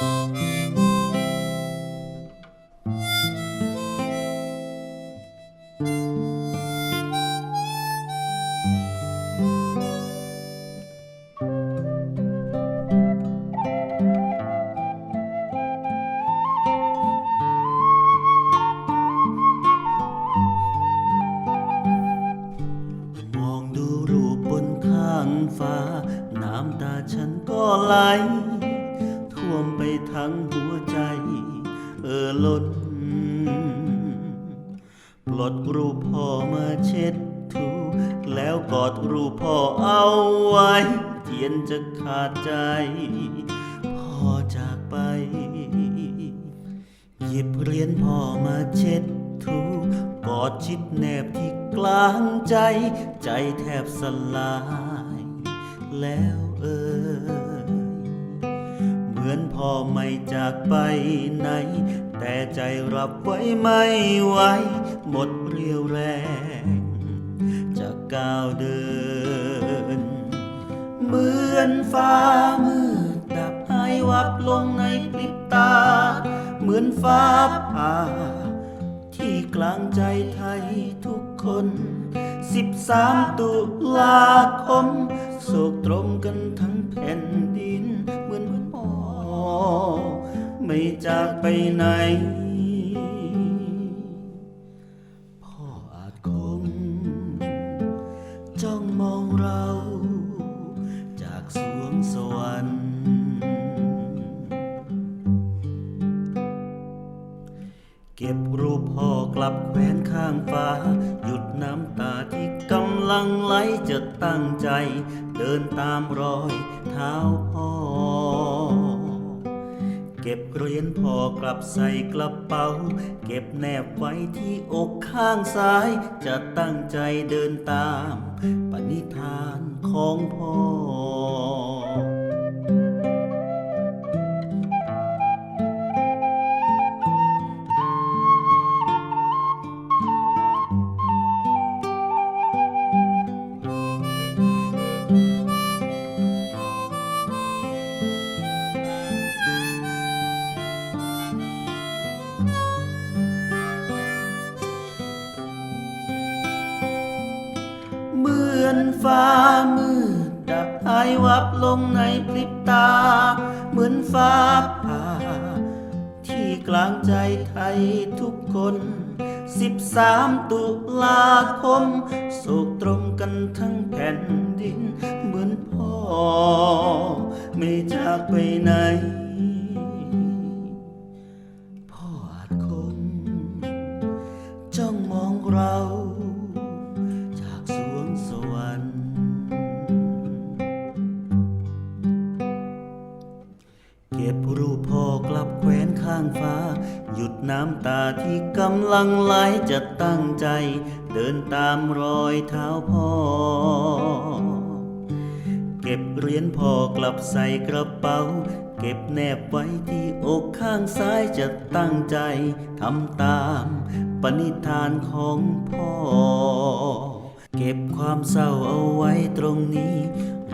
มองดูรูปบนข้างฟ้า น้ำตาฉันก็ไหล วมไปทั้งหัวใจ เออล้นปลดรูปพ่อมาเช็ดถูแล้วกอดรูปพ่อเอาไว้ เทียนจะขาดใจ พ่อจากไป หยิบเหรียญพ่อมาเช็ดถูกอดชิดแนบที่กลางใจ ใจแทบสลาย แล้วเอ่ยเห มือนพ่อไม่จากไปไหน แต่ใจรับไว้ไม่ไหวหมดเรียวแรงจะก้าวเดิน เหมือนฟ้ามืดดับหายวับลงในพริบตา เหมือนฟ้าผ่าที่กลางใจไทยทุกคนสิบสามตุลาคมโศกตรงกันทั้งแผ่นดินเหมือน ไม่จากไปไหน พ่ออาจคง จ้องมองเรา จากสวงสวรรค์ เก็บรูปพ่อกลับแขวนข้างฟ้า หยุดน้ำตาที่กำลังไหลจะตั้งใจ เดินตามรอยเท้าพ่อ เก็บเหรียญพ่อกลับใส่กระเป๋า เก็บแนบไว้ที่อกข้างซ้าย จะตั้งใจเดินตาม ปณิธานของพ่อ เหมือนฟ้ามืดดับหายวับลงในพริบตา เหมือนฟ้าผ่า ที่กลางใจไทยทุกคน สิบสามตุลาคม โศกตรงกันทั้งแผ่นดิน เหมือนพ่อ ไม่จากไปไหนพ่ออาจคงจ้องมองเรา จากสวง เก็บรูปพ่อกลับแขวนข้างฟ้า หยุดน้ำตาที่กำลังไหลจะตั้งใจ เดินตามรอยเท้าพ่อ เก็บเหรียญพ่อกลับใส่กระเป๋าเก็บแนบไว้ที่อกข้างซ้ายจะตั้งใจทำตามปณิธานของพ่อ เก็บความเศร้าเอาไว้ตรงนี้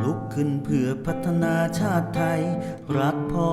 ลุกขึ้นเพื่อพัฒนาชาติไทย รักพ่อ